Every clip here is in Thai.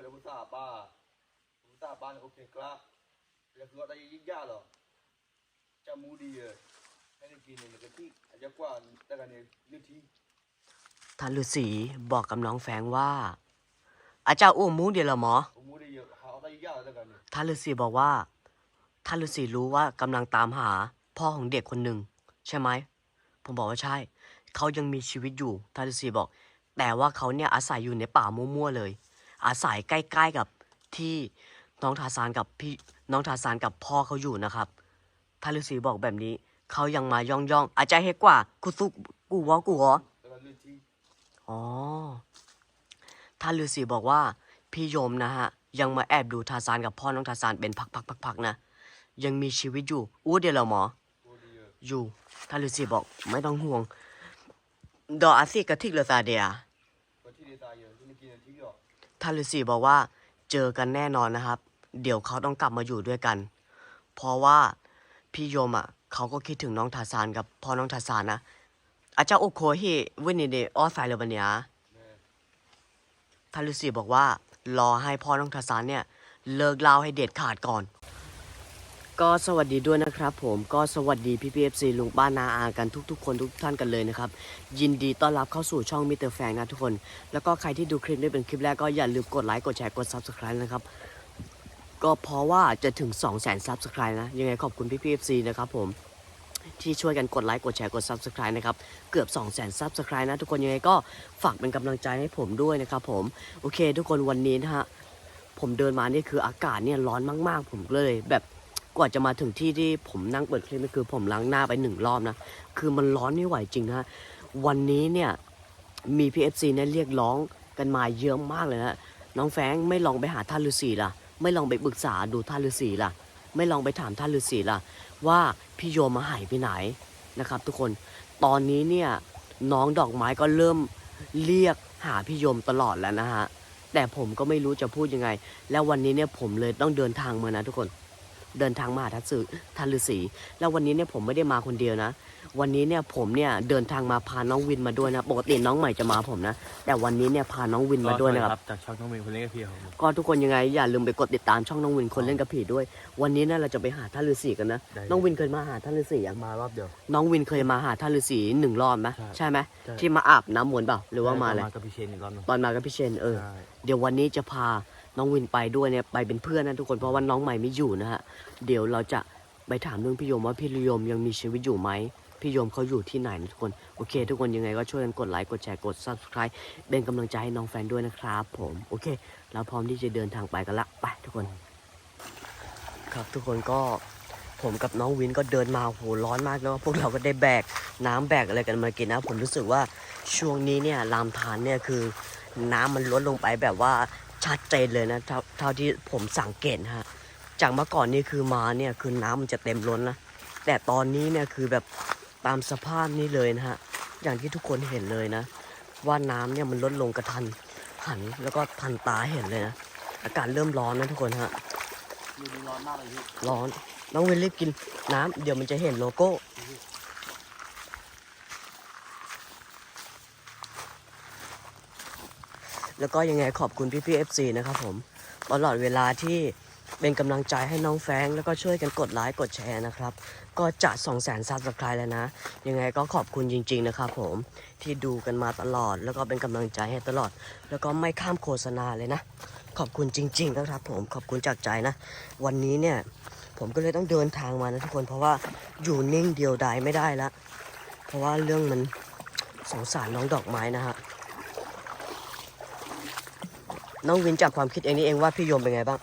คือเราพุทธาป้าพุทธาป้าเนี่ยโอเคกล้าแล้วคืออะไรยิ่งยากหรอจะมูดีเลยให้ได้กินเนี่ยกะทิอาจจะกว่าแต่กันเนี่ยเลือดที่ท่านฤาษีบอกกับน้องแฟรงค์ว่า อาจารย์อ้วมูเดียวเหรอหมอผมมูได้เยอะหาอะไรยากแต่กันเนี่ยท่านฤาษีบอกว่าท่านฤาษีรู้ว่ากำลังตามหาพ่อของเด็กคนหนึ่งใช่ไหม ผมบอกว่าใช่ เขายังมีชีวิตอยู่ท่านฤาษีบอก แต่ว่าเขาเนี่ยอาศัยอยู่ในป่ามั่วๆเลย อาศัยใกล้ ๆกับที่น้องทาซานกับพี่น้องทาซานกับพ่อเขาอยู่นะครับท่านฤาษีบอกแบบนี้ เขายังมาย่องย่องอาจารย์เฮกว่ากูซุกกูวอกูวอแต่กันเลือดที่อ๋อท่านฤาษีบอกว่าพี่โยมนะฮะ ยังมาแอบดูทาซานกับพ่อน้องทาซานเป็นพักๆๆๆนะ ยังมีชีวิตอยู่อู้เดียวเหรอหมอ อยู่ท่านฤาษีบอกไม่ต้องห่วงดออาซิกระทิกเลซาเดียะ ทารอท่านฤาษีบอกว่าเจอกันแน่นอนนะครับ เดี๋ยวเขาต้องกลับมาอยู่ด้วยกัน เพราะว่าพี่โยมอะเขาก็คิดถึงน้องทาซานกับพ่อน้องทาซานนะอาจารย์โอโคฮิวินิเดออสไฟเลบันเนียท่านฤาษีบอกว่า รอให้พ่อน้องทาซานเนี่ย เลิกเล่าให้เด็ดขาดก่อน ก็สวัสดีด้วยนะครับผมก็สวัสดีพี่พีเอฟซีลุงป้านาอากันทุกๆ คนทุกท่านกันเลยนะครับ ยินดีต้อนรับเข้าสู่ช่องมิเตอร์แฟงนะทุกคน แล้วก็ใครที่ดูคลิปนี้เป็นคลิปแรกก็อย่าลืมกดไลค์กดแชร์กด Subscribe นะครับ ก็เพราะว่าจะถึง 2 0 0 0 0 0 Subscribe นะ ยังไงขอบคุณพี่พีเอฟซีนะครับผมที่ช่วยกันกดไลค์กดแชร์กด Subscribe นะครับ เกือบ 2 0 0 0 0 0 Subscribe นะทุกคนยังไงก็ฝากเป็นกำลังใจให้ผมด้วยนะครับผมโอเค ทุกคนวันนี้นะฮะผมเดินมานี่คืออากาศเนี่ยร้อนมาก ๆ ผมเลยแบบ กว่าจะมาถึงที่ที่ผมนั่งเปิดคลิปนี่คือผมล้างหน้าไปหนึ่งรอบนะ คือมันร้อนไม่ไหวจริงนะฮะ วันนี้เนี่ยมี PFC เนี่ยเรียกร้องกันมาเยอะมากเลยนะน้องแฟงไม่ลองไปหาท่านฤาษีล่ะ ไม่ลองไปปรึกษาดูท่านฤาษีล่ะ ไม่ลองไปถามท่านฤาษีล่ะ ว่าพี่โยมมาหายไปไหนนะครับ ทุกคน ตอนนี้เนี่ยน้องดอกไม้ก็เริ่มเรียกหาพี่โยมตลอดแล้วนะฮะ แต่ผมก็ไม่รู้จะพูดยังไง แล้ววันนี้เนี่ยผมเลยต้องเดินทางมานะทุกคน เดินทางมาหาทัศสื่อทันฤาษีแล้ววันนี้เนี่ยผมไม่ได้มาคนเดียวนะ วันนี้เนี่ยผมเนี่ยเดินทางมาพาน้องวินมาด้วยนะปกติน้องใหม่จะมาผมนะ แต่วันนี้เนี่ยพาน้องวินมาด้วยนะครับจากช่องน้องเมย์คนเล่นกับพี่ครับผมก็ทุกคนยังไงอย่าลืมไปกดติดตามช่องน้องวินคนเล่นกับผีด้วย วันนี้เนี่ยเราจะไปหาท่านฤาษีกันนะน้องวินเคยมาหาท่านฤาษียังมารอบเดียวน้องวินเคยมาหาท่านฤาษีหนึ่งรอบไหมใช่ใช่ไหมใช่ที่มาอาบน้ำมนต์เปล่าหรือว่ามาอะไรมากับพี่เชนอีกรอบหนึงตอนมากับพี่เชนเออใช่เดี๋ยววันนี้จะพา น้องวินไปด้วยเนี่ยไปเป็นเพื่อนนะทุกคนเพราะว่าน้องใหม่ไม่อยู่นะฮะเดี๋ยวเราจะไปถามเรื่องพี่โยมว่าพี่โยมยังมีชีวิตอยู่ไหมพี่โยมเขาอยู่ที่ไหนนะทุกคนโอเค ทุกคนยังไงก็ช่วยกันกดไลค์กดแชร์กด subscribe เป็นกำลังใจให้น้องแฟนด้วยนะครับผมโอเค เราพร้อมที่จะเดินทางไปกันละไปทุกคน ครับทุกคนก็ผมกับน้องวินก็เดินมาโหร้อนมากแล้วพวกเราก็ได้แบกน้ำแบกอะไรกันมากินนะ ผมรู้สึกว่าช่วงนี้เนี่ยลามทานเนี่ยคือน้ำมันลดลงไปแบบว่า ชัดเจนเลยนะเท่าเท่าที่ผมสังเกตนะฮะจากเมื่อก่อนนี่คือมาเนี่ยคือน้ำมันจะเต็มล้นนะแต่ตอนนี้เนี่ยคือแบบตามสภาพนี้เลยนะฮะอย่างที่ทุกคนเห็นเลยนะ ว่าน้ำเนี่ยมันลดลงกระทันหันแล้วก็ทันตาเห็นเลยนะอากาศเริ่มร้อนนะทุกคนฮะมือนี้ร้อนมากเลยพี่ร้อนน้องเวนรีบกินน้ำเดี๋ยวมันจะเห็นโลโก้ แล้วก็ยังไงขอบคุณพี่พี่เอฟซีนะครับผมตลอดเวลาที่เป็นกำลังใจให้น้องแฟงแล้วก็ช่วยกันกดไลค์กดแชร์นะครับ ก็จะ2 0 0 0 0 0ซับสไครต์แล้วนะ ยังไงก็ขอบคุณจริง ๆ นะครับผมที่ดูกันมาตลอด แล้วก็เป็นกำลังใจให้ตลอด แล้วก็ไม่ข้ามโฆษณาเลยนะ ขอบคุณจริง ๆ นะครับผมขอบคุณจากใจนะ วันนี้เนี่ยผมก็เลยต้องเดินทางมานะทุกคนเพราะว่าอยู่นิ่งเดียวดายไม่ได้ละเพราะว่าเรื่องมันสงสารน้องดอกไม้นะฮะ น้องวินจากความคิดเองนี่เองว่าพี่โยมเป็นไงบ้าง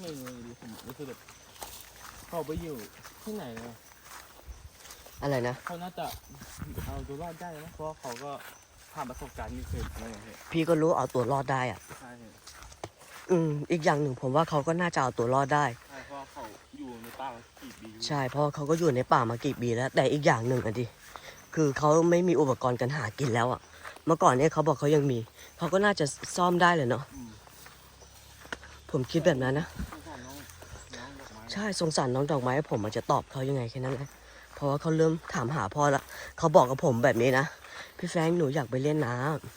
ไม่รู้ดิผมรู้สึกแบบเขาไปอยู่ที่ไหนเลยอะไรนะเขาน่าจะเอาตัวรอดได้นะเพราะว่าเขาก็ผ่านประสบการณ์นี้เคยอะไรอย่างเงี้ยพี่ก็รู้เอาตัวรอดได้อะใช่อืมอีกอย่างหนึ่งผมว่าเขาก็น่าจะเอาตัวรอดได้ใช่เพราะว่าเขาอยู่ในป่ามากี่ปีใช่เพราะเขาก็อยู่ในป่ามากี่ปีแล้ว แต่อีกอย่างหนึ่งอะดิคือเขาไม่มีอุปกรณ์การหากินแล้วอะ เมื่อก่อนเนี่ยเขาบอกเขายังมี เขาก็น่าจะซ่อมได้เลยเนาะผมคิดแบบนั้นนะ ใช่สงสารน้องดอกไม้ผมอาจจะตอบเขายังไงแค่นั้นแหละเพราะว่าเขาเริ่มถามหาพ่อละเขาบอกกับผมแบบนี้นะพี่แฟงหนูอยากไปเล่นน้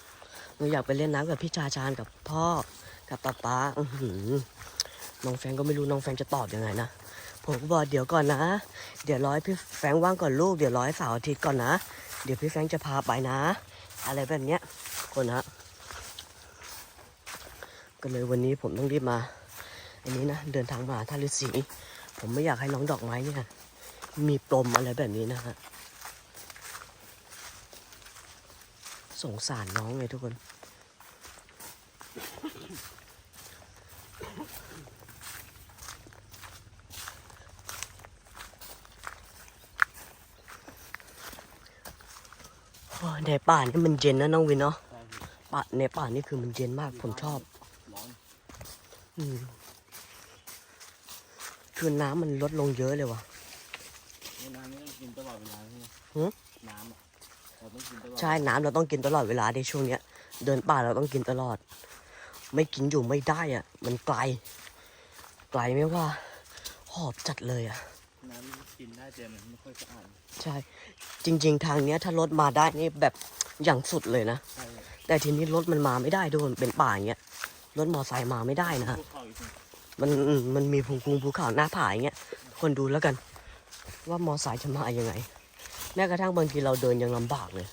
ำหนูอยากไปเล่นน้ำกับพี่ชาชานกับพ่อกับป๊าป๊าน้องแฟงก็ไม่รู้น้องแฟงจะตอบยังไงนะผมก็บอกเดี๋ยวก่อนนะ เดี๋ยวร้อให้พี่แฟงว่างก่อนลูกเดี๋ยวร้อให้เสาร์อาทิตย์ก่อนนะ เดี๋ยวพี่แฟงจะพาไปนะ อะไรแบบเนี้ยคนฮะก็เลยวันนี้ผมต้องรีบมา อันนี้นะเดินทางมาท่าฤาษีผมไม่อยากให้น้องดอกไม้เนี่ยมีปมอะไรแบบนี้นะฮะสงสารน้องไงทุกคน ในป่านี่มันเย็นนะน้องวินเนาะใช่พี่ป่าในป่านี่คือมันเย็นมากผมชอบร้อนอืมคือน้ำมันลดลงเยอะเลยว่ะนี่น้ำนี่ต้องกินตลอดเวลาพี่หือน้ำอะเราต้องกินตลอดใช่น้ำเราต้องกินตลอดเวลาในช่วงเนี้ย เดินป่าเราต้องกินตลอด ไม่กินอยู่ไม่ได้อะ มันไกล ไกลไม่ว่า หอบจัดเลยอะ น้ำนี่กินได้แต่มันไม่ค่อยสะอาดใช่ จริง ๆ ทางเนี้ยถ้ารถมาได้นี่แบบอย่างสุดเลยนะ ใช่แต่ทีนี้รถมันมาไม่ได้ด้วยมันเป็นป่าอย่างเงี้ยรถมอไซค์มาไม่ได้นะฮะพวกเขาอีกทีมันอืมมันมีภูคุงภูเขาหน้าผาอย่างเงี้ยคนดูแล้วกัน ว่ามอไซค์จะมายังไง แม้กระทั่งบางทีเราเดินยังลำบากเลย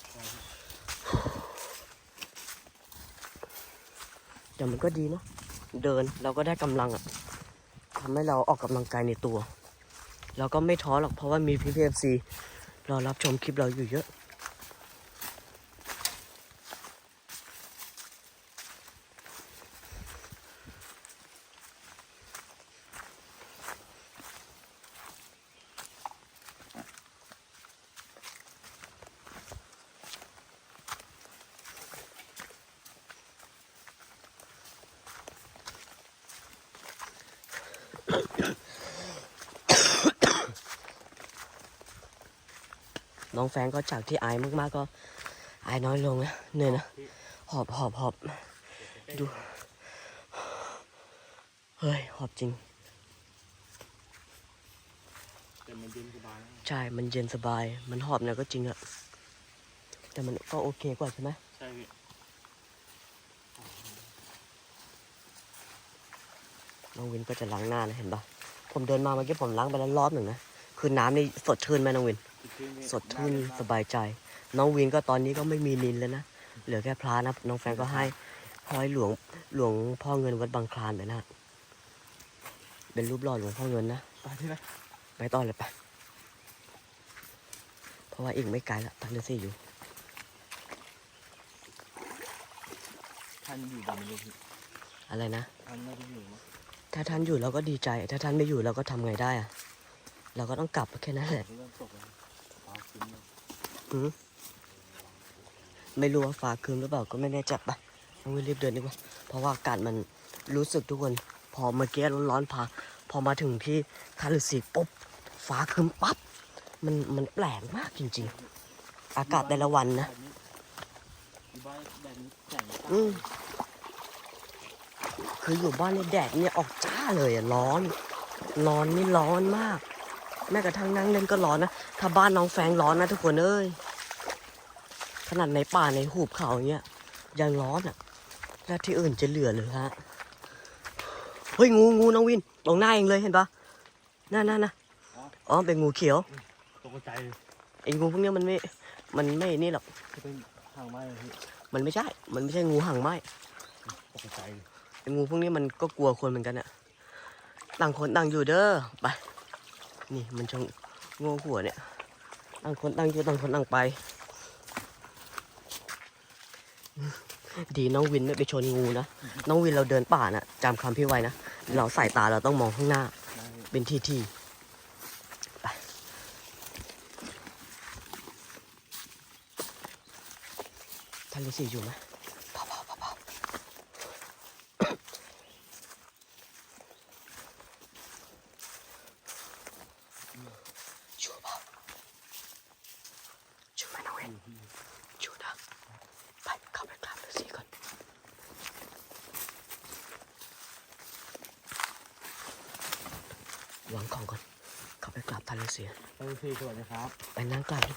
แต่มันก็ดีเนาะเดินเราก็ได้กำลังอะทำให้เราออกกำลังกายในตัว เราก็ไม่ท้อหรอกเพราะว่ามีพีพีเอฟซีรอรับชมคลิปเราอยู่เยอะ น้องแฟงก็จากที่อายมากๆก็อายน้อยลงนะเหนื่อยนะหอบหอบหอบดู เฮ้ย หอบจริงแต่มันเย็นสบายนะใช่ มันเย็นสบาย มันหอบเนี่ยก็จริงอะแต่มันก็โอเคกว่าใช่ไหมใช่พี่น้องวินก็จะล้างหน้านะเห็นปะผมเดินมาเมื่อกี้ผมล้างไปแล้วรอบหนึ่งนะ คือน้ำนี่สดชื่นไหมน้องวิน สดชื่นพี่สดชื่นน้ำสบายใจ น้องวินก็ตอนนี้ก็ไม่มีนินแล้วนะ เหลือแค่พระนะ น้องแฟนก็ให้ห้อยหลวงหลวงพ่อเงินวัดบางคลานไปนะ เป็นรูปหล่อหลวงพ่อเงินนะ ไปที่ไหนไปต่อเลยไป เพราะว่าอีกไม่ไกลละทันเดซี่อยู่ ท่านอยู่บ้านไม่รู้พี่อะไรนะ ท่านไม่ได้อยู่มั้งถ้าท่านอยู่เราก็ดีใจ ถ้าท่านไม่อยู่เราก็ทำไงได้อะเราก็ต้องกลับแค่นั้นแหละ เริ่มตกแล้วฟ้าครึ้มเลยอืมไม่รู้ว่าฟ้าคืนหรือเปล่าก็ไม่แน่ใจไปต้องรีบเดินดีกว่า เพราะว่าอากาศมันรู้สึกทุกคน พอเมื่อกี้ร้อนๆพาพอมาถึงที่ทาฤาษีปุ๊บฟ้าคืนปั๊บมันมันแปลกมากจริง ๆ อากาศแต่ละวันนะอืมคืออยู่บ้านในแดดเนี่ยออกจ้าเลยอะร้อน ร้อนนี่ร้อนมาก แม้กระทั่งนั่งเล่นก็ร้อนนะ ถ้าบ้านน้องแฟงร้อนนะทุกคนเอ้ย ขนาดในป่าในหุบเขาเงี้ยยังร้อนอะแล้วที่อื่นจะเหลือหรือฮะ เฮ้ยงูงูน้องวินตรงหน้าเองเลยเห็นปะนั่นนั่นนะอ๋อเป็นงูเขียว ตกใจเลยไอ้งูพวกเนี้ยมันไม่ มันไม่นี่หรอกจะเป็นทางไม้เลยพี่มันไม่ใช่ มันไม่ใช่งูหางไหมตกใจเลยไอ้งูพวกนี้มันก็กลัวคนเหมือนกันอะต่างคนต่างอยู่เด้อ ไป นี่มันชงงงหัวเนี่ยต่างคนต่างอยู่ต่างคนต่างไป ดีน้องวินไม่ไปชนงูนะ น้องวินเราเดินป่านะจำคำพี่ไว้นะ เราสายตาเราต้องมองข้างหน้า เป็นที่ที่ไปท่านฤาษีอยู่ไหม ของก่อนกลับไปกราบท่านฤาษีท่านฤาษีสวัสดีครับ ไปนั่งกราบด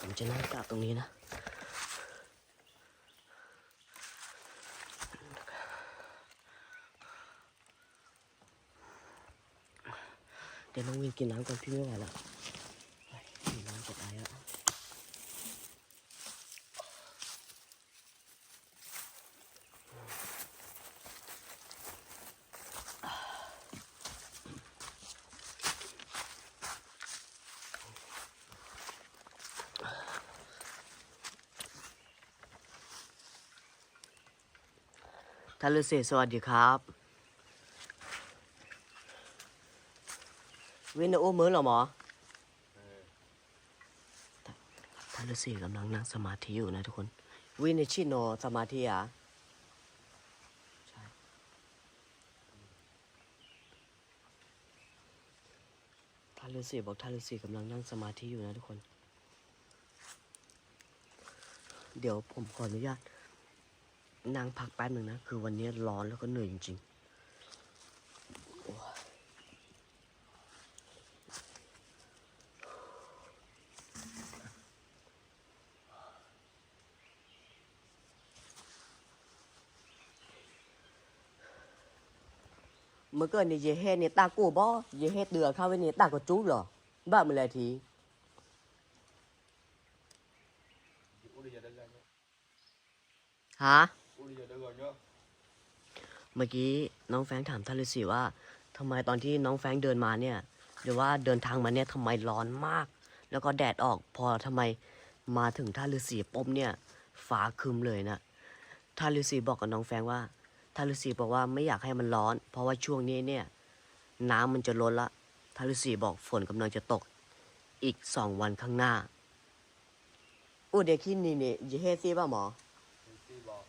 ผมจะนั่งกราบตรงนี้นะเดี๋ยวน้องวินกินน้ำก่อนพี่ไม่ไหวแล้ว ท่านฤาษีสวัสดีครับวินโอมือหรอหมอท่านฤาษีกำลังนั่งสมาธิอยู่นะทุกคนวินชิโนสมาธิอะท่านฤาษีบอกท่านฤาษีกำลังนั่งสมาธิอยู่นะทุกคน เดี๋ยวผมขออนุญาต นั่งพักแป๊บหนึ่งนะ คือวันนี้ร้อนแล้วก็เหนื่อยจริงๆโอ้ยเมื่อก่อนนี่เยเฮเนี่ยตากูบ่เยเฮเดือเข้าไปนี่ตาก็จุ๊บเหรอบ้ามาเลยทีอุริยะได้กันเนาะฮะ อุริยะได้กันเนาะ เมื่อกี้น้องแฟรงค์ถามท่านฤาษีว่าทำไมตอนที่น้องแฟรงค์เดินมาเนี่ย หรือว่าเดินทางมาเนี่ยทำไมร้อนมาก แล้วก็แดดออกพอทำไมมาถึงท่านฤาษีปุ๊บเนี่ยฟ้าครึมเลยนะท่านฤาษีบอกกับน้องแฟรงค์ว่าท่านฤาษีบอกว่าไม่อยากให้มันร้อน เพราะว่าช่วงนี้เนี่ยน้ำมันจะล้นละท่านฤาษีบอกฝนกำลังจะตก อีกสองวันข้างหน้าอู้เด็กที่นี่เนี่ยยเฮซีป่ะหมอที่บอก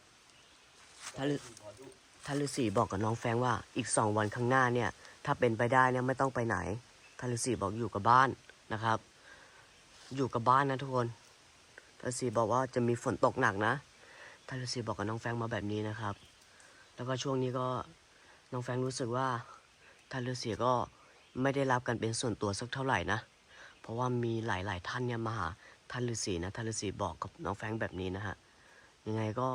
ท่านฤที่ขอดู ท่านฤาษีบอกกับน้องแฟงว่าอีกสองวันข้างหน้าเนี่ย ถ้าเป็นไปได้เนี่ยไม่ต้องไปไหนท่านฤาษีบอกอยู่กับบ้านนะครับ อยู่กับบ้านนะทุกคนท่านฤาษีบอกว่าจะมีฝนตกหนักนะท่านฤาษีบอกกับน้องแฟงมาแบบนี้นะครับ แล้วก็ช่วงนี้ก็น้องแฟงรู้สึกว่าท่านฤาษีก็ไม่ได้รับกันเป็นส่วนตัวสักเท่าไหร่นะ เพราะว่ามีหลาย ๆ ท่านเนี่ยมาหาท่านฤาษีนะท่านฤาษีบอกกับน้องแฟงแบบนี้นะฮะยังไงก็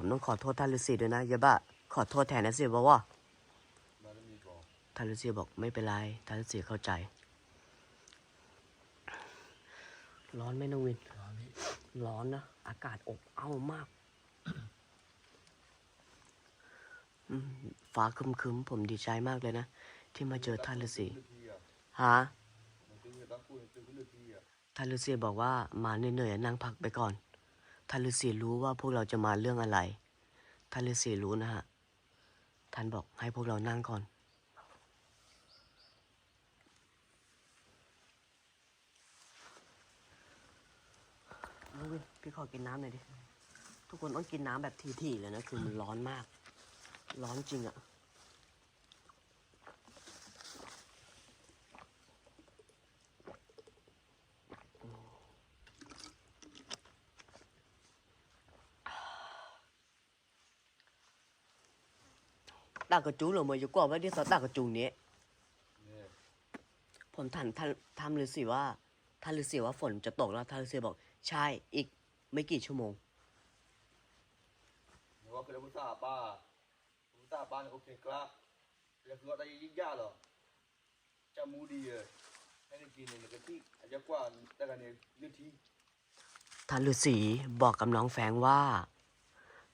ผมต้องขอโทษท่านฤาษีด้วยนะอย่าบ้าขอโทษแทนนะสิบอกว่าท่านฤาษีบอกไม่เป็นไรท่านฤาษีเข้าใจ ร้อนไหมน้องวิน ร้อนนะอากาศอบอ้าวมากฟ้าครึมๆผมดีใจมากเลยนะ ที่มาเจอท่านฤาษีฤาษีอะฮะมันคือตะกูเป็นฤาษีอะท่านฤาษีบอกว่ามาเหนื่อยๆนั่งพักไปก่อน ท่านฤาษีรู้ว่าพวกเราจะมาเรื่องอะไร ท่านฤาษีรู้นะฮะ ท่านบอกให้พวกเรานั่งก่อนน้องวินพี่ขอกินน้ำหน่อยดิ ทุกคนต้องกินน้ำแบบทีๆเลยนะ คือมันร้อนมาก ร้อนจริงอะ ตากระจูเหรอเมื่ออยู่กว่าว่าที่สอตากระจูเนี้ยเนี่ยผมถามท่านท่านฤาษีว่าท่านฤาษีว่าฝนจะตกแล้วท่านฤาษีบอก ใช่อีกไม่กี่ชั่วโมงเดี๋ยวว่าคือพุทธาป้าพุทธาบ้านโอเคกล้าแล้วคือว่าได้ยิ่งยากหรอจะมูดีอะให้ได้กินเนี่ยก็ที่อาจจะกว่าแต่กันเนี่ยเรื่องที่ท่านฤาษีบอกกับน้องแฟรงค์ว่า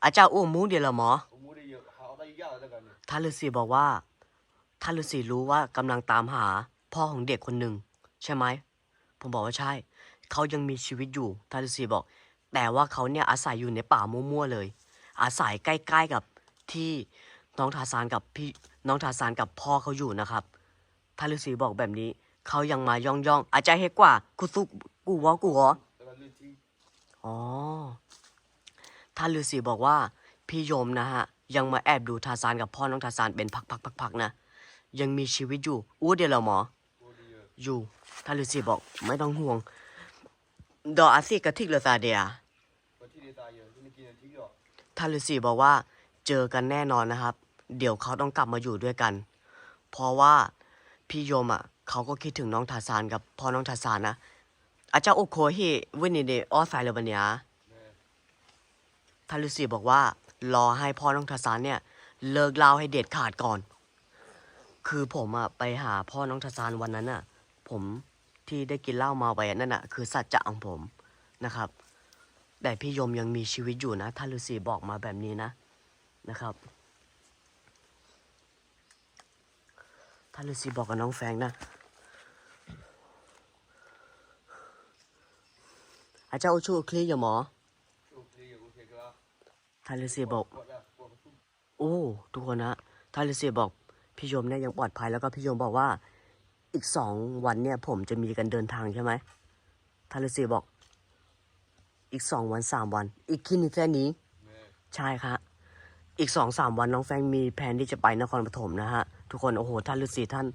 อาจารย์อ้วมูเดียวเหรอหมอผมมูดีเยอะเขาได้ยิ่งยากแต่กันเนี่ยท่านฤาษีบอกว่าท่านฤาษีรู้ว่ากำลังตามหาพ่อของเด็กคนหนึ่งใช่ไหมผมบอกว่าใช่ เขายังมีชีวิตอยู่ท่านฤาษีบอก แต่ว่าเขาเนี่ยอาศัยอยู่ในป่ามั่วๆเลย อาศัยใกล้ ๆกับที่น้องทาซานกับพี่น้องทาซานกับพ่อเขาอยู่นะครับท่านฤาษีบอกแบบนี้ เขายังมาย่องย่องๆอาจารย์เฮกว่ากุซุกูวอกูวอแต่กันเรื่องที่อ๋อ ท่านฤาษีบอกว่า พี่โยมนะฮะ ยังมาแอบดูทาซานกับพ่อน้องทาซานเป็นพักๆๆนะ ยังมีชีวิตอยู่อู้เดี๋ยวเหรอหมอ อยู่ท่านฤาษีบอกไม่ต้องห่วง ดออาซิกะทิกเลซาเดียก็ที่าเยอะที่ไม่กินฤาษีบอกว่า เจอกันแน่นอนนะครับ เดี๋ยวเขาต้องกลับมาอยู่ด้วยกัน เพราะว่าพี่โยมอะเขาก็คิดถึงน้องทาซานกับพ่อน้องทาซานนะอาจารย์โอโคฮิวินิเดออสไซเลบันยาเนี่ย ท่านฤาษีบอกว่ารอให้พ่อน้องทาสานเนี่ย เลิกเล่าให้เด็ดขาดก่อน คือผมอะไปหาพ่อน้องทศานวันนั้นอะผมที่ได้กินเหล้ามาไปนั่นอะคือสัจจะของผมนะครับ แต่พี่ยมยังมีชีวิตอยู่นะท่านฤาษีบอกมาแบบนี้นะนะครับท่านฤาษีบอกกับน้องแฟงนะ อาจารย์โอชูคลีอย่าหมอ ชูคลีโอเคครับ ทานฤาษีบอก โอ้ ทุกคนนะทานฤาษีบอก พี่ยมเนี่ยยังปลอดภัยแล้วก็พี่ยมบอกว่า อีกสองวันเนี่ยผมจะมีกันเดินทางใช่ไหมทานฤาษีบอก อีกสองวันสามวัน อีกค่นี้แค่นี้ ใช่ครับอีกสองสามวันน้องแฟงมีแผนที่จะไปนครปฐมนะฮะ ทุกคนโอ้โหท่านฤาษีท่าน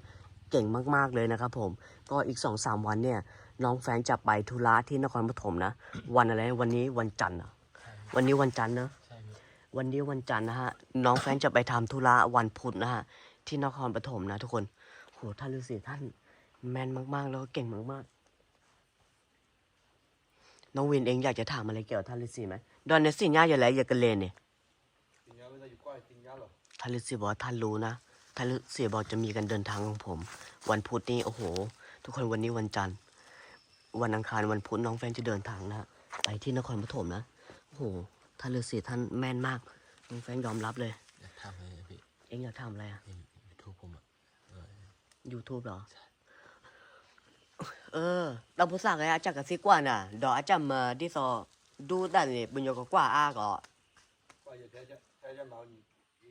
เก่งมาก ๆ เลยนะครับผม ก็อีกสองสามวันเนี่ย น้องแฟงจะไปธุระที่นครปฐมนะ วันอะไรวันนี้วันจันทร์วันนี้วันจันทร์เนอะ วันนี้วันจันทร์นะฮะ น้องแฟนจะไปทำธุระวันพุธนะฮะ ที่นครปฐมนะทุกคน โห ท่านฤาษีท่าน แมนมาก ๆ แล้วก็เก่งมาก ๆ น้องวินเองอยากจะถามอะไรเกี่ยวกับท่านฤาษีไหมดอนเนสิญาอย่าไรอย่ากันเลนเนี่ยท่านฤาษีบอกว่าท่านรู้นะท่านฤาษีบอกจะมีการเดินทางของผม วันพุธนี้โอ้โห ทุกคนวันนี้วันจันทร์ วันอังคารวันพุธน้องแฟนจะเดินทางนะไปที่นครปฐมนะโอ้โห ท่านฤาษีท่านแม่นมากน้องแฟนยอมรับเลยอยากทำเลยพี่เองอยากทำอะไรอะในยูทูบผมอะเออ YouTube เหรอ เออเราภาษาอะไรอาจารย์กับซิกว่าน่ะดอกอาจารย์มาที่ซอดูแต่นี่บุญโยกกว่าอาก็กว่าจะแท้จะแท้จะเมาอยู่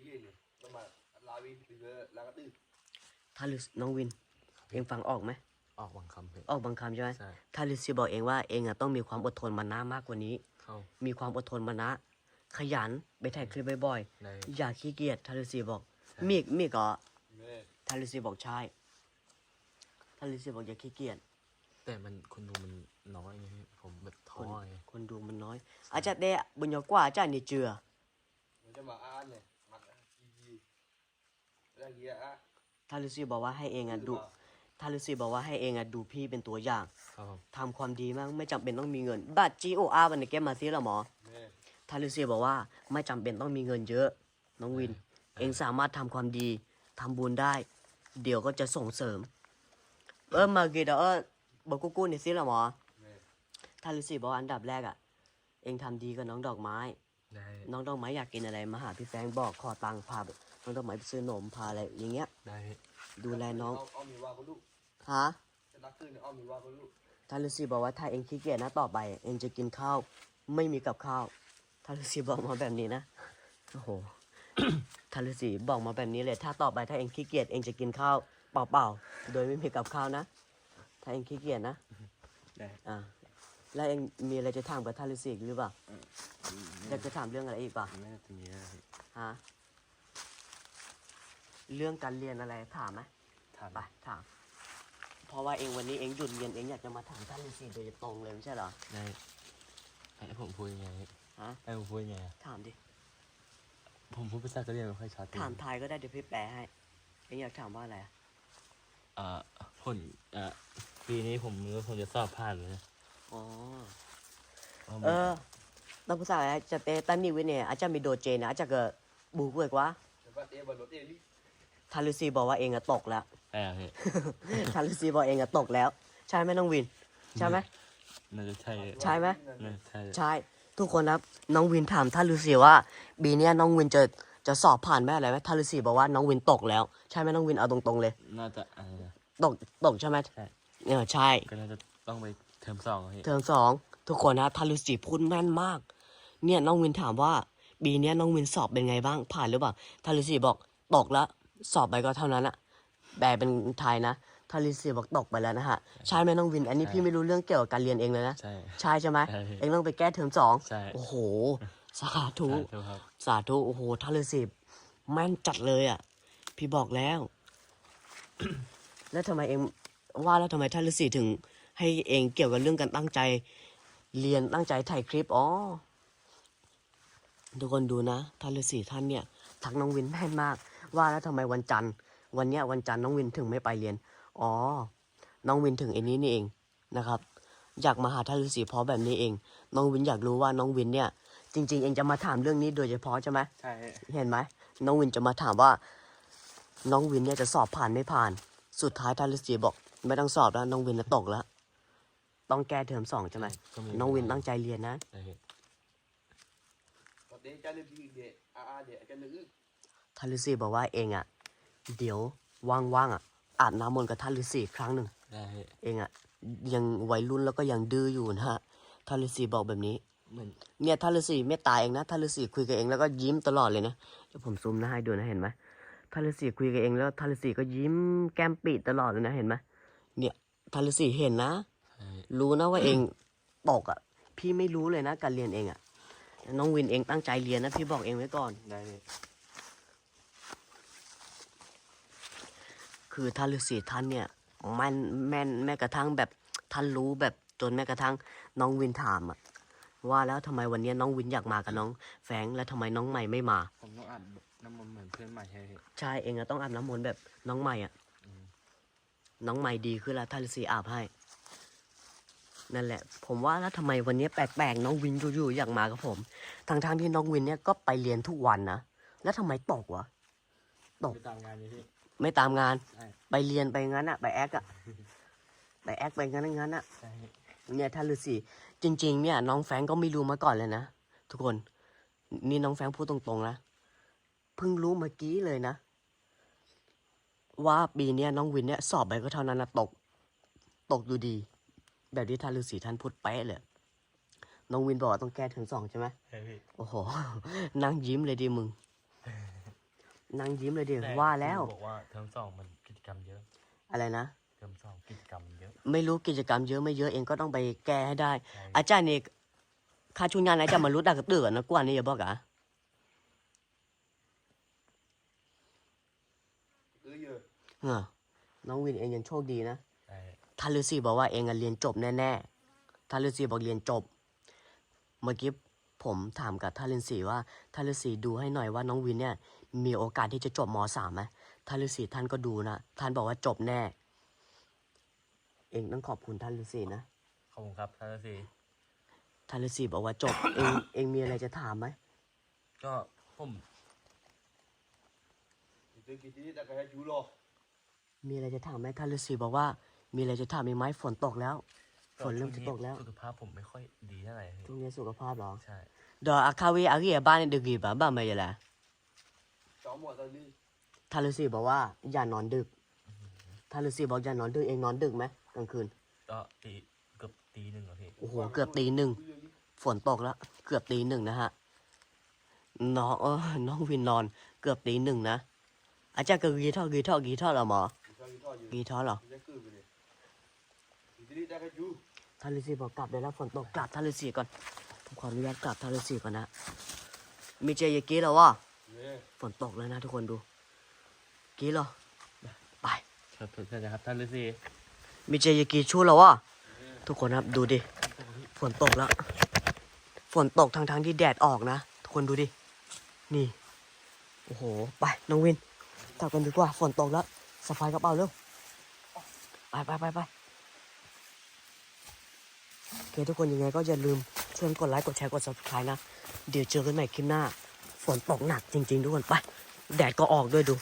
ยี่เนี่ยต้องมาลาวิไปเลยลากระตื้อท่านฤาษีน้องวิน เองฟังออกไหมออกบางคำพี่ออกบางคำใช่ไหมใช่ท่านฤาษีบอกเองว่าเองอะต้องมีความอดทนมานะมากกว่านี้เข้า มีความอดทนมานะ ขยันไปถ่ายคลิปบ่อยในๆอย่าขี้เกียจท่านฤาษีบอกใช่มีกมีกก็แม่ท่านฤาษีบอกใช่ท่านฤาษีบอกอย่าขี้เกียจแต่มันคนดูมันน้อยไงพี่ผมแบบท้อไงคนดูมันน้อย อาจารย์เดะบุญโยกกว่าอาจารย์นี่เจือมันจะมาอ่านเนี่ยมาจีจีแล้วเงี้ยอะท่านฤาษีบอกว่าให้เองอะดู ท่านฤาษีบอกว่าให้เองอะดูพี่เป็นตัวอย่างครับผมทำความดีมากไม่จำเป็นต้องมีเงิน บัตร GOR วันนี้แกมาซิแล้วหมอแม่ท่านฤาษีบอกว่าไม่จำเป็นต้องมีเงินเยอะ น้องวิน เองสามารถทำความดีทำบุญได้ เดี๋ยวก็จะส่งเสริม เออมากีดเออบอกกูกูนี่ซิแล้วหมอแม่ท่านฤาษีบอกว่าอันดับแรกอะเองทำดีกับน้องดอกไม้ ได้น้องดอกไม้อยากกินอะไรมาหาพี่แฟงบอกขอตังค์พาน้องดอกไม้ไปซื้อนมพาอะไรอย่างเงี้ย ได้พี่ดูแลน้อง เอามีว่าก็ลูก ฮะจะรักขึ้นเอามีว่าก็ลูกท่านฤาษีบอกว่าถ้าเองขี้เกียจนะต่อไป เองจะกินข้าว ไม่มีกับข้าวท่านฤาษีบอกมาแบบนี้นะโอ้โหท่านฤาษีบอกมาแบบนี้เลย ถ้าต่อไปถ้าเองขี้เกียจเองจะกินข้าวเปล่าๆโดยไม่มีกับข้าวนะ ถ้าเองขี้เกียจนะได้อ่าแล้วเองมีอะไรจะถามกับท่านฤาษีอีกหรือเปล่าอยากจะถามเรื่องอะไรอีกเปล่าไม่น่าจะมีนะพี่ฮะเรื่องการเรียนอะไรถามไหมถามไปถาม เพราะว่าเองวันนี้เองหยุดเรียนเองอยากจะมาถามท่านฤาษีโดยตรงเลยไม่ใช่เหรอ ได้ให้ผมพูดยังไงพี่ฮะ ให้ผมพูดยังไงอะถามดิ ผมพูดภาษากะเหรี่ยงไม่ค่อยชัดถามไทยก็ได้เดี๋ยวพี่แปลให้ เองอยากถามว่าอะไรอะอ่าผลอ่าปีนี้ผมรู้ว่าผมจะสอบผ่านไหมอ๋อว่ามันเออเราภาษาอะไรจะเตตันนี่วิเนี่ยอาจจะมีโดเจนะอาจจะเกิดบูกเลยกว่า แต่ว่าเอ๊ะบอลรถเอ๊ะนี่ ทารุซีบอกว่าเองอะตกแล้วแต่พี่ทารุซีบอกเองอะตกแล้ว ใช่ไหมน้องวิน ใช่ไหม น่าจะใช่ใช่ไหม น่าจะใช่ใช่ ทุกคนครับ น้องวินถามท่านฤาษีว่าปีเนี้ยน้องวินจะจะสอบผ่านไหมอะไรไหมท่านฤาษีบอกว่าน้องวินตกแล้ว ใช่ไหมน้องวินเอาตรงๆเลย น่าจะอะไรนะตกตกใช่ไหมใช่เนี่ยใช่ ก็น่าจะต้องไปเทอมสองอะพี่ เทอมสองทุกคนนะท่านฤาษีพูดแม่นมาก เนี่ยน้องวินถามว่าปีเนี้ยน้องวินสอบเป็นไงบ้างผ่านหรือเปล่าท่านฤาษีบอกตกแล้ว สอบไปก็เท่านั้นอะแปลเป็นไทยนะท่านฤาษีบอกตกไปแล้วนะฮะใช่ไหมน้องวิน อันนี้พี่ไม่รู้เรื่องเกี่ยวกับการเรียนเองเลยนะ ใช่ใช่ใช่ไหมใช่เองต้องไปแก้เทอมสองใช่โอ้โห สาธุใช่ครับสาธุ โอ้โหท่านฤาษีแม่นจัดเลยอะ พี่บอกแล้ว แล้วทำไมเองว่าแล้วทำไมท่านฤาษีถึง ให้เองเกี่ยวกับเรื่องการตั้งใจ เรียนตั้งใจถ่ายคลิปอ๋อทุกคนดูนะท่านฤาษีท่านเนี่ยทักน้องวินแม่นมาก ว่าแล้วทำไมวันจันทร์วันเนี้ยวันจันทร์น้องวินถึงไม่ไปเรียน อ๋อ น้องวินถึงไอ้นี้นี่เองนะครับ อยากมาหาท่านฤาษีเพราะแบบนี้เอง น้องวินอยากรู้ว่าน้องวินเนี่ย จริง ๆ เองจะมาถามเรื่องนี้โดยเฉพาะใช่ไหมใช่เห็นไหมน้องวินจะมาถามว่า น้องวินเนี่ยจะสอบผ่านไม่ผ่าน สุดท้ายท่านฤาษีบอก ไม่ต้องสอบแล้วน้องวินจะตกแล้วต้องแก้เทอมสองใช่ไหมก็มีน้องวินตั้งใจเรียนนะใช่พี่ตอนนี้จะเล่น ที่เด็กอาอาเด็กจะลึกท่านฤาษีบอกว่าเองอะ เดี๋ยวว่างๆอะอาบน้ำมนต์กับท่านฤาษีอีกครั้งหนึ่งได้พี่เองอะยังวัยรุ่นแล้วก็ยังดื้ออยู่นะฮะท่านฤาษีบอกแบบนี้เหมือนเนี่ยท่านฤาษีเมตตาเองนะท่านฤาษีคุยกับเองแล้วก็ยิ้มตลอดเลยนะเดี๋ยวผมซูมหน้าให้ดูนะเห็นไหมท่านฤาษีคุยกับเองแล้วท่านฤาษีก็ยิ้มแก้มปีตลอดเลยนะเห็นไหมเนี่ยท่านฤาษีเห็นนะใช่รู้นะว่าเองตกอะ พี่ไม่รู้เลยนะ การเรียนเองอะน้องวินเองตั้งใจเรียนนะพี่บอกเองไว้ก่อนได้ คือท่านฤาษีท่านเนี่ยแม่นแม่นแม้กระทั่งแบบท่านรู้แบบจนแม้กระทั่งน้องวินถามอะว่าแล้วทำไมวันนี้น้องวินอยากมากับน้องแฟรงค์แล้วทำไมน้องใหม่ไม่มา ผมต้องอ่านน้ำมันต์เหมือนเพื่อนใหม่ใช่ไหมพี่ใช่เองอะต้องอาบน้ำมนต์แบบน้องใหม่อะอืมน้องใหม่ดีขึ้นแล้วท่านฤาษีอาบให้นั่นแหละ ผมว่าแล้วทำไมวันนี้แปลกๆน้องวินอยู่ๆอยากมากับผมทางๆที่น้องวินเนี่ยก็ไปเรียนทุกวันนะแล้วทำไมตกวะตกไปตามงานนี้พี่ ไม่ตามงาน ใช่ ไปเรียนไปงั้นอะไปแอคอะไปแอคไปงั้นงั้นอะใช่พี่เนี่ยท่านฤาษีจริง ๆ เนี่ย น้องแฟรงก์ก็ไม่รู้มาก่อนเลยนะทุกคน นี่น้องแฟรงก์พูดตรงๆนะเพิ่งรู้เมื่อกี้เลยนะ ว่าปีเนี้ยน้องวินเนี่ยสอบไปก็เท่านั้นนะตก ตกอยู่ดี แบบที่ท่านฤาษีท่านพูดเป๊ะเลยน้องวินบอกว่าต้องแก้ถึงสองใช่ไหม ใช่พี่โอ้โห นั่งยิ้มเลยดิมึง นั่งยิ้มเลยดิต่ว่าแล้ว บอกว่าเทอมสองมันกิจกรรมเยอะอะไรนะ เทอมสองกิจกรรมมันเยอะ ไม่รู้กิจกรรมเยอะไม่เยอะเองก็ต้องไปแก้ให้ได้ ใช่ อาจารย์นี่ข้าชุนยานอาจารย์มารู้ดักกระตือกันนะกว่านี่อย่าบอกอะเออเยอะเออน้องวินเองยังโชคดีนะใช่ท่านฤาษีบอกว่าเองอะเรียนจบแน่ๆท่านฤาษีบอกเรียนจบ เมื่อกี้ผมถามกับท่านฤาษีว่าท่านฤาษีดูให้หน่อยว่าน้องวินเนี่ย มีโอกาสที่จะจบมสามไหมท่านฤาษีท่านก็ดูนะ ท่านบอกว่าจบแน่ เองต้องขอบคุณท่านฤาษีนะ ขอบคุณครับท่านฤาษีท่านฤาษีบอกว่าจบ เองเองมีอะไรจะถามไหม ก็ผมตัวกิจนี้แต่ก็ให้จูรอมีอะไรจะถามไหมท่านฤาษีบอกว่า มีอะไรจะถามอีกไหมฝนตกแล้ว ฝนเริ่มจะตกแล้ว สุขภาพผมไม่ค่อยดีเท่าไหร่พี่ช่วงนี้สุขภาพเหรอ ใช่ดอกอาคาวีอาเกียบ้านดึกกี่บ้าบ้าไม่ยละจ อมหมดตอนนี้ท่านฤาษีบอกว่า อย่านอนดึกท่านฤาษีบอกอย่านอนดึกเองนอนดึกไหมกลางคืน ก็ตีเกือบตีหนึ่งแล้วพี่โอ้โหเกือบตีหนึ่งฝนตกแล้ว เกือบตีหนึ่งนะฮะน้องเออน้องวินนอนเกือบตีหนึ่งนะอาจารย์ก็กีท่อกีท่อกีท่อเหรอหมอทางนี้ทอดอยู่กีท่อเหรอจะคือไปเลยกิจนี้แต่ก็จูท่านฤาษีบอกกลับได้แล้วฝนตกกลับท่านฤาษีก่อนผมขออนุญาตกลับท่านฤาษีก่อนนะมีเจยากีแล้ววะเนี่ย ฝนตกแล้วนะทุกคนดูกี้เหรอ ไปครับใช่ครับท่านฤาษีมีเจยากีชูแล้ววะทุกคนครับดูดิ ฝนตกแล้ว ฝนตกทั้งทงๆที่แดดออกนะ ทุกคนดูดิ นี่ โอ้โห ไป น้องวินกลับกันดีกว่า ฝนตกแล้วสะพายกระเป๋าเร็ว ไปไปไปไปโอเคทุกคนยังไงก็อย่าลืมช่วยกดไลค์ กดแชร์ กด subscribe นะ เดี๋ยวเจอกันใหม่คลิปหน้า ฝนตกหนักจริง ๆ ทุกคนไป แดดก็ออกด้วยดู